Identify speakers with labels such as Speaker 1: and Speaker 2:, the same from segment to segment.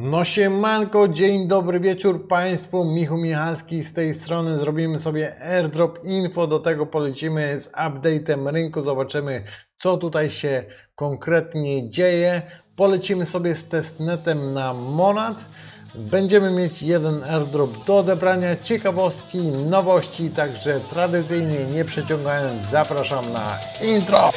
Speaker 1: No siemanko, dzień dobry wieczór Państwu, Michu Michalski z tej strony, zrobimy sobie airdrop info, do tego polecimy z update'em rynku, zobaczymy co tutaj się konkretnie dzieje, polecimy sobie z testnetem na Monad, będziemy mieć jeden airdrop do odebrania, ciekawostki, nowości, także tradycyjnie nie przeciągając. Zapraszam na intro!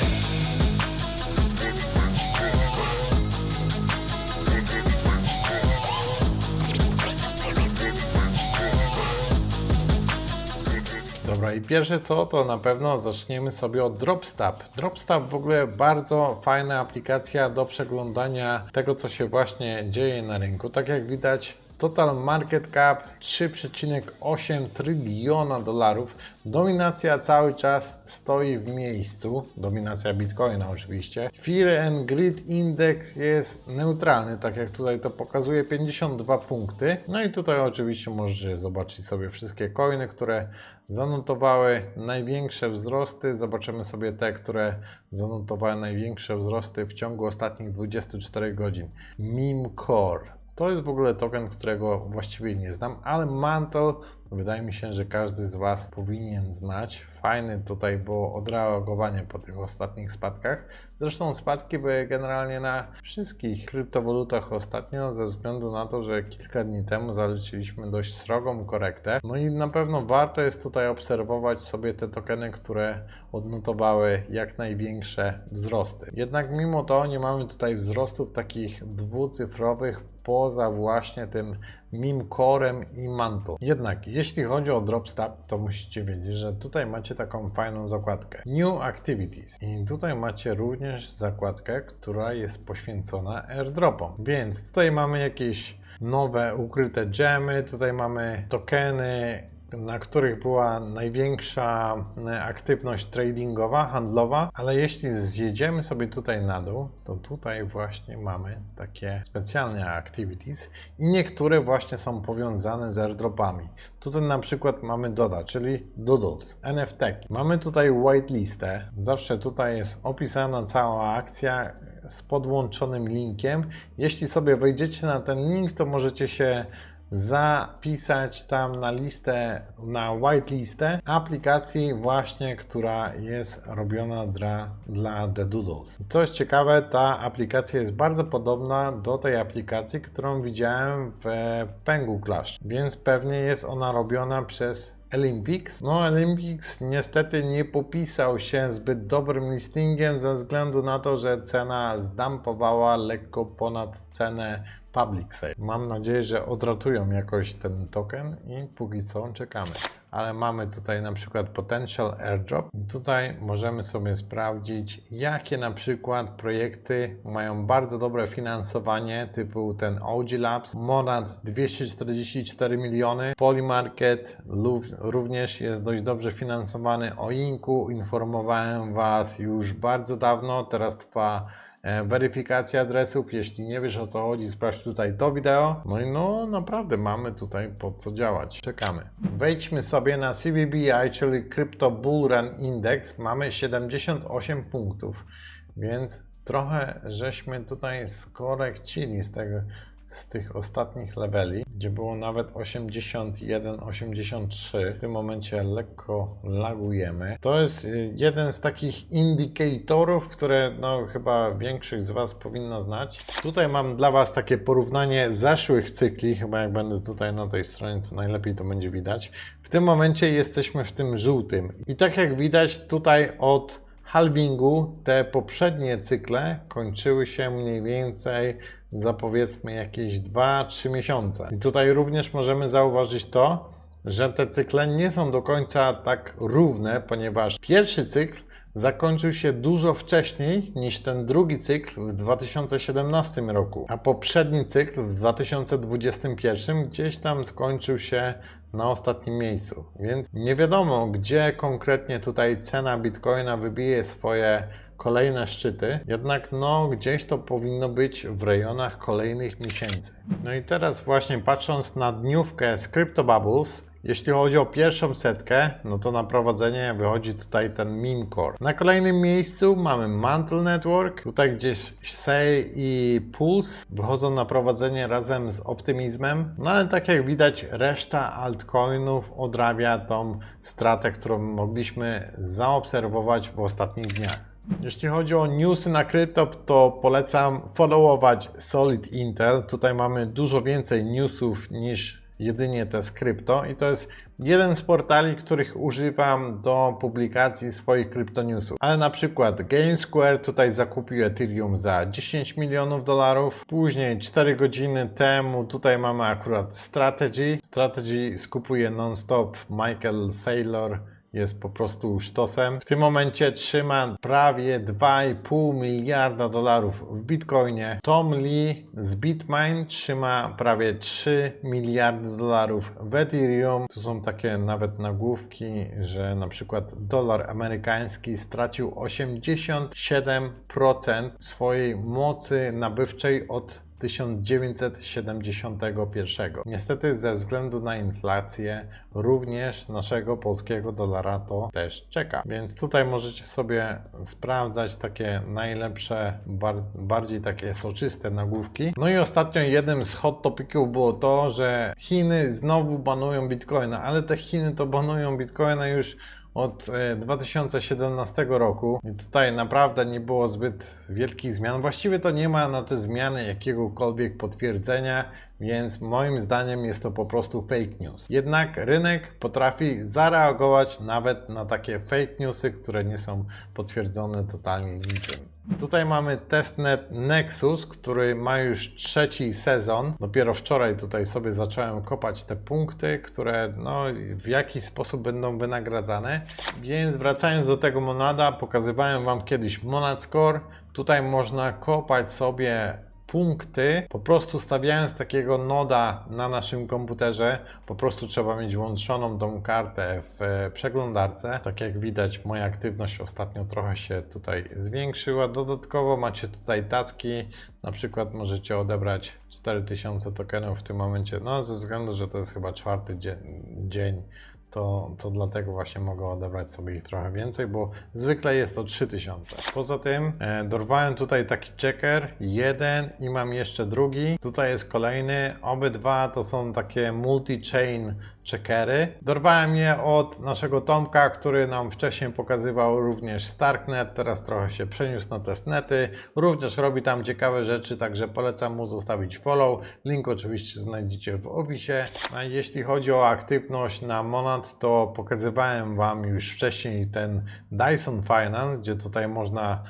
Speaker 1: I pierwsze co, to na pewno zaczniemy sobie od Dropstab. Dropstab w ogóle bardzo fajna aplikacja do przeglądania tego, co się właśnie dzieje na rynku. Tak jak widać, total market cap 3,8 tryliona dolarów. Dominacja cały czas stoi w miejscu. Dominacja Bitcoina oczywiście. Fear and Greed Index jest neutralny, tak jak tutaj to pokazuje, 52 punkty. No i tutaj oczywiście możecie zobaczyć sobie wszystkie coiny, które zanotowały największe wzrosty. Zobaczymy sobie te, które zanotowały największe wzrosty w ciągu ostatnich 24 godzin. Meme Core. To jest w ogóle token, którego właściwie nie znam, ale Mantle wydaje mi się, że każdy z Was powinien znać. Fajny tutaj było odreagowanie po tych ostatnich spadkach. Zresztą spadki były generalnie na wszystkich kryptowalutach ostatnio, ze względu na to, że kilka dni temu zaliczyliśmy dość srogą korektę. No i na pewno warto jest tutaj obserwować sobie te tokeny, które odnotowały jak największe wzrosty. Jednak mimo to nie mamy tutaj wzrostów takich dwucyfrowych poza właśnie tym meme corem i manto. Jednak jeśli chodzi o Dropstab, to musicie wiedzieć, że tutaj macie taką fajną zakładkę New Activities i tutaj macie również zakładkę, która jest poświęcona airdropom. Więc tutaj mamy jakieś nowe ukryte gemy, tutaj mamy tokeny na których była największa e, aktywność tradingowa, handlowa, ale jeśli zjedziemy sobie tutaj na dół, to tutaj właśnie mamy takie specjalne activities i niektóre właśnie są powiązane z airdropami. Tutaj na przykład mamy Doda, czyli Doodles, NFT. Mamy tutaj whitelistę, zawsze tutaj jest opisana cała akcja z podłączonym linkiem. Jeśli sobie wejdziecie na ten link, to możecie się zapisać tam na listę, na whitelistę aplikacji właśnie, która jest robiona dla, dla The Doodles. Co jest ciekawe, ta aplikacja jest bardzo podobna do tej aplikacji, którą widziałem w Pengu Clash, więc pewnie jest ona robiona przez Olympics. No, Olympics niestety nie popisał się zbyt dobrym listingiem ze względu na to, że cena zdampowała lekko ponad cenę public sale. Mam nadzieję, że odratują jakoś ten token i póki co czekamy. Ale mamy tutaj na przykład potential airdrop. Tutaj możemy sobie sprawdzić, jakie na przykład projekty mają bardzo dobre finansowanie, typu ten OG Labs, Monad 244 miliony, Polymarket również jest dość dobrze finansowany. O Inku informowałem Was już bardzo dawno, teraz trwa weryfikacja adresów. Jeśli nie wiesz o co chodzi, sprawdź tutaj to wideo. No i no naprawdę mamy tutaj po co działać. Czekamy. Wejdźmy sobie na CBBI, czyli Crypto Bull Run Index. Mamy 78 punktów, więc trochę żeśmy tutaj skorekcili z tego z tych ostatnich leveli, gdzie było nawet 81, 83. W tym momencie lekko lagujemy. To jest y, jeden z takich indykatorów, które no chyba większość z Was powinna znać. Tutaj mam dla Was takie porównanie zeszłych cykli, chyba jak będę tutaj na tej stronie, to najlepiej to będzie widać. W tym momencie jesteśmy w tym żółtym. I tak jak widać tutaj od halvingu te poprzednie cykle kończyły się mniej więcej za powiedzmy jakieś 2-3 miesiące. I tutaj również możemy zauważyć to, że te cykle nie są do końca tak równe, ponieważ pierwszy cykl zakończył się dużo wcześniej niż ten drugi cykl w 2017 roku, a poprzedni cykl w 2021 gdzieś tam skończył się na ostatnim miejscu. Więc nie wiadomo, gdzie konkretnie tutaj cena Bitcoina wybije swoje kolejne szczyty, jednak no gdzieś to powinno być w rejonach kolejnych miesięcy. No i teraz właśnie patrząc na dniówkę z Crypto Bubbles Jeśli chodzi o pierwszą setkę, no to na prowadzenie wychodzi tutaj ten meme core. Na kolejnym miejscu mamy Mantle Network. Tutaj gdzieś Say i Pulse wychodzą na prowadzenie razem z Optymizmem. No ale tak jak widać, reszta altcoinów odrabia tą stratę, którą mogliśmy zaobserwować w ostatnich dniach. Jeśli chodzi o newsy na krypto, to polecam followować Solid Intel. Tutaj mamy dużo więcej newsów niż jedynie te z krypto i to jest jeden z portali, których używam do publikacji swoich kryptonewsów. Ale na przykład GameSquare tutaj zakupił Ethereum za 10 milionów dolarów. Później 4 godziny temu tutaj mamy akurat Strategy. Strategy skupuje non-stop Michael Saylor jest po prostu sztosem. W tym momencie trzyma prawie 2,5 miliarda dolarów w Bitcoinie. Tom Lee z Bitmain trzyma prawie 3 miliardy dolarów w Ethereum. Tu są takie nawet nagłówki, że na przykład dolar amerykański stracił 87% swojej mocy nabywczej od 1971. Niestety ze względu na inflację również naszego polskiego dolara to też czeka. Więc tutaj możecie sobie sprawdzać takie najlepsze, bar bardziej takie soczyste nagłówki. No i ostatnio jednym z hot topiców było to, że Chiny znowu banują Bitcoina, ale te Chiny to banują Bitcoina już od e, 2017 roku i tutaj naprawdę nie było zbyt wielkich zmian. Właściwie to nie ma na te zmiany jakiegokolwiek potwierdzenia, więc moim zdaniem jest to po prostu fake news. Jednak rynek potrafi zareagować nawet na takie fake newsy, które nie są potwierdzone totalnie niczym. Tutaj mamy testnet Nexus, który ma już trzeci sezon. Dopiero wczoraj tutaj sobie zacząłem kopać te punkty, które no, w jakiś sposób będą wynagradzane. Więc wracając do tego monada, pokazywałem Wam kiedyś Monad Score. Tutaj można kopać sobie punkty, po prostu stawiając takiego noda na naszym komputerze, po prostu trzeba mieć włączoną tą kartę w e, przeglądarce. Tak jak widać, moja aktywność ostatnio trochę się tutaj zwiększyła. Dodatkowo macie tutaj taski, na przykład możecie odebrać 4000 tokenów w tym momencie, no ze względu, że to jest chyba czwarty dzie- dzień to, to dlatego właśnie mogę odebrać sobie ich trochę więcej, bo zwykle jest to 3000. Poza tym e, dorwałem tutaj taki checker, jeden i mam jeszcze drugi. Tutaj jest kolejny. Obydwa to są takie multi-chain checkery. Dorwałem je od naszego Tomka, który nam wcześniej pokazywał również Starknet, teraz trochę się przeniósł na testnety. Również robi tam ciekawe rzeczy, także polecam mu zostawić follow. Link oczywiście znajdziecie w opisie. A jeśli chodzi o aktywność na Monad, to pokazywałem Wam już wcześniej ten Dyson Finance, gdzie tutaj można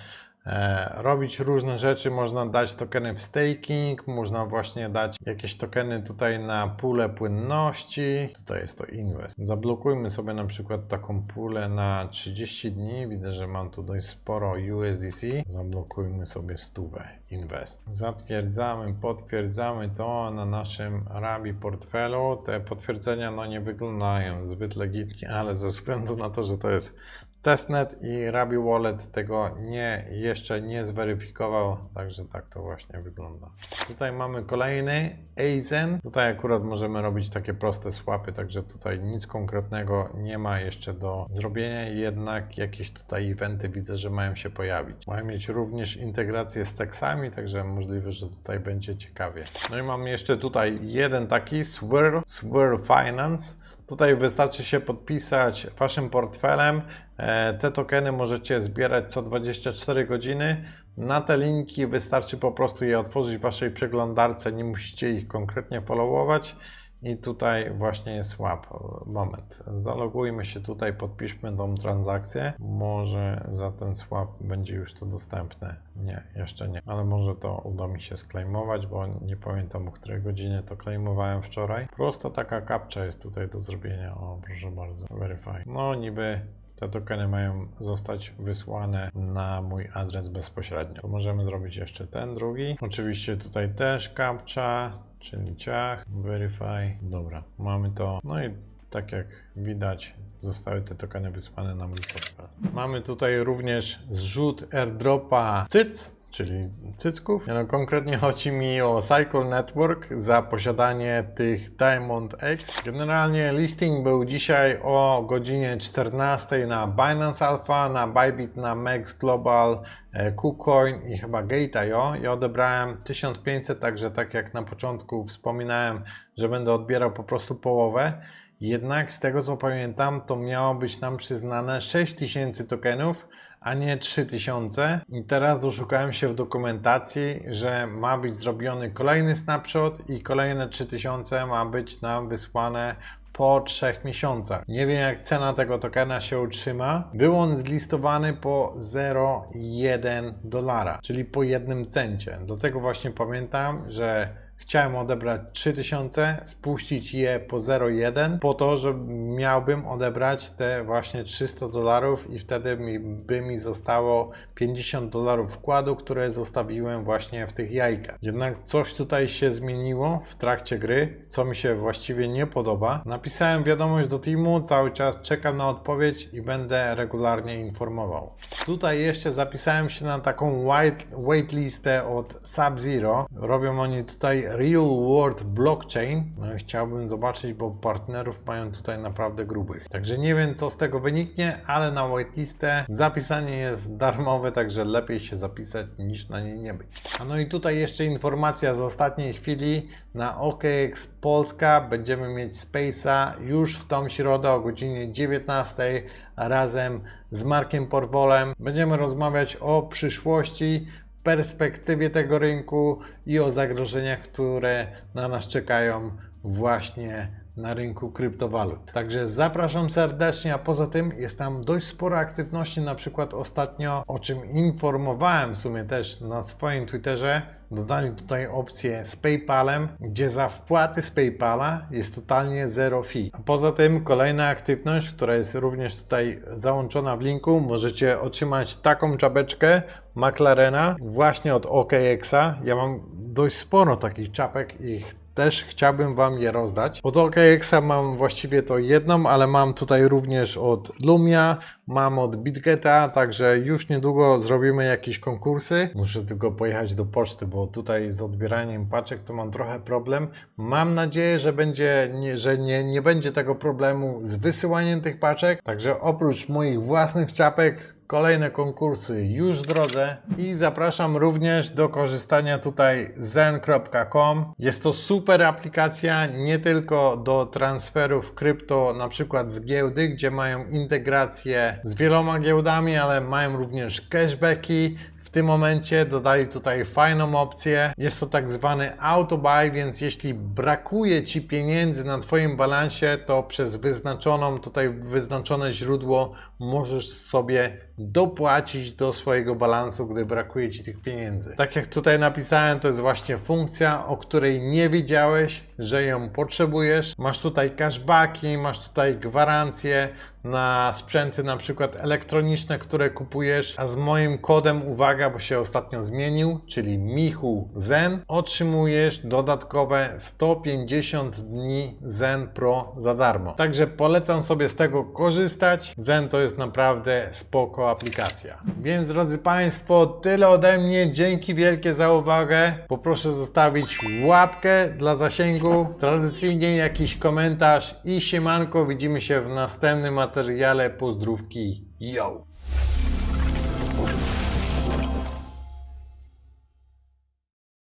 Speaker 1: robić różne rzeczy. Można dać tokeny w staking, można właśnie dać jakieś tokeny tutaj na pulę płynności. Tutaj jest to invest. Zablokujmy sobie na przykład taką pulę na 30 dni. Widzę, że mam tu dość sporo USDC. Zablokujmy sobie stówę invest. Zatwierdzamy, potwierdzamy to na naszym Rabi portfelu. Te potwierdzenia no nie wyglądają zbyt legitnie, ale ze względu na to, że to jest Testnet i Rabi Wallet tego nie, jeszcze nie zweryfikował, także tak to właśnie wygląda. Tutaj mamy kolejny Aizen. Tutaj akurat możemy robić takie proste swapy, także tutaj nic konkretnego nie ma jeszcze do zrobienia, jednak jakieś tutaj eventy widzę, że mają się pojawić. Mają mieć również integrację z teksami, także możliwe, że tutaj będzie ciekawie. No i mamy jeszcze tutaj jeden taki Swirl, Swirl Finance. Tutaj wystarczy się podpisać waszym portfelem. E, Te tokeny możecie zbierać co 24 godziny. Na te linki wystarczy po prostu je otworzyć w waszej przeglądarce, nie musicie ich konkretnie followować. I tutaj właśnie jest swap. Moment. Zalogujmy się tutaj, podpiszmy tą transakcję. Może za ten swap będzie już to dostępne. Nie, jeszcze nie. Ale może to uda mi się sklejmować, bo nie pamiętam o której godzinie to klejmowałem wczoraj. Prosta taka kapcza jest tutaj do zrobienia. O, proszę bardzo. Verify. No niby te tokeny mają zostać wysłane na mój adres bezpośrednio. To możemy zrobić jeszcze ten drugi. Oczywiście tutaj też captcha, czyli ciach, verify. Dobra, mamy to. No i tak jak widać, zostały te tokeny wysłane na mój portfel. Mamy tutaj również zrzut airdropa CYC. Czyli cycków. No, konkretnie chodzi mi o Cycle Network za posiadanie tych Diamond X. Generalnie listing był dzisiaj o godzinie 14 na Binance Alpha, na Bybit, na Max Global, e, KuCoin i chyba Gate.io. Ja odebrałem 1500, także tak jak na początku wspominałem, że będę odbierał po prostu połowę. Jednak z tego co pamiętam, to miało być nam przyznane 6000 tokenów, a nie 3000. I teraz doszukałem się w dokumentacji, że ma być zrobiony kolejny snapshot i kolejne 3000 ma być nam wysłane po 3 miesiącach. Nie wiem jak cena tego tokena się utrzyma. Był on zlistowany po 0,1 dolara, czyli po jednym cencie. Dlatego właśnie pamiętam, że Chciałem odebrać 3000, spuścić je po 0,1 po to, że miałbym odebrać te właśnie 300 dolarów i wtedy mi, by mi zostało 50 dolarów wkładu, które zostawiłem właśnie w tych jajkach. Jednak coś tutaj się zmieniło w trakcie gry, co mi się właściwie nie podoba. Napisałem wiadomość do teamu, cały czas czekam na odpowiedź i będę regularnie informował. Tutaj jeszcze zapisałem się na taką white, waitlistę od Sub-Zero. Robią oni tutaj Real World Blockchain. No chciałbym zobaczyć, bo partnerów mają tutaj naprawdę grubych. Także nie wiem, co z tego wyniknie, ale na whitelistę zapisanie jest darmowe, także lepiej się zapisać niż na niej nie być. A no i tutaj jeszcze informacja z ostatniej chwili. Na OKX Polska będziemy mieć Space'a już w tą środę o godzinie 19 razem z Markiem Porwolem. Będziemy rozmawiać o przyszłości, perspektywie tego rynku i o zagrożeniach, które na nas czekają właśnie na rynku kryptowalut. Także zapraszam serdecznie, a poza tym jest tam dość sporo aktywności, na przykład ostatnio, o czym informowałem w sumie też na swoim Twitterze, dodali tutaj opcję z PayPalem, gdzie za wpłaty z PayPala jest totalnie zero fee. A poza tym kolejna aktywność, która jest również tutaj załączona w linku, możecie otrzymać taką czapeczkę McLarena właśnie od OKX-a. Ja mam dość sporo takich czapek i też chciałbym Wam je rozdać. Od OKX-a mam właściwie to jedną, ale mam tutaj również od Lumia, mam od BitGeta, także już niedługo zrobimy jakieś konkursy. Muszę tylko pojechać do poczty, bo tutaj z odbieraniem paczek to mam trochę problem. Mam nadzieję, że będzie, że nie, nie będzie tego problemu z wysyłaniem tych paczek. Także oprócz moich własnych czapek, Kolejne konkursy już w drodze i zapraszam również do korzystania tutaj zen.com. Jest to super aplikacja nie tylko do transferów krypto, na przykład z giełdy, gdzie mają integrację z wieloma giełdami, ale mają również cashbacki. Tym momencie dodali tutaj fajną opcję. Jest to tak zwany autobuy, więc jeśli brakuje Ci pieniędzy na Twoim balansie, to przez wyznaczoną tutaj wyznaczone źródło możesz sobie dopłacić do swojego balansu, gdy brakuje Ci tych pieniędzy. Tak jak tutaj napisałem, to jest właśnie funkcja, o której nie wiedziałeś, że ją potrzebujesz. Masz tutaj cashbacki, masz tutaj gwarancje na sprzęty na przykład elektroniczne, które kupujesz, a z moim kodem uwaga, bo się ostatnio zmienił, czyli Michu Zen, otrzymujesz dodatkowe 150 dni Zen Pro za darmo. Także polecam sobie z tego korzystać. Zen to jest naprawdę spoko aplikacja. Więc drodzy Państwo, tyle ode mnie. Dzięki wielkie za uwagę. Poproszę zostawić łapkę dla zasięgu, tradycyjnie jakiś komentarz i siemanko. Widzimy się w następnym materiale. Pozdrówki. Yo!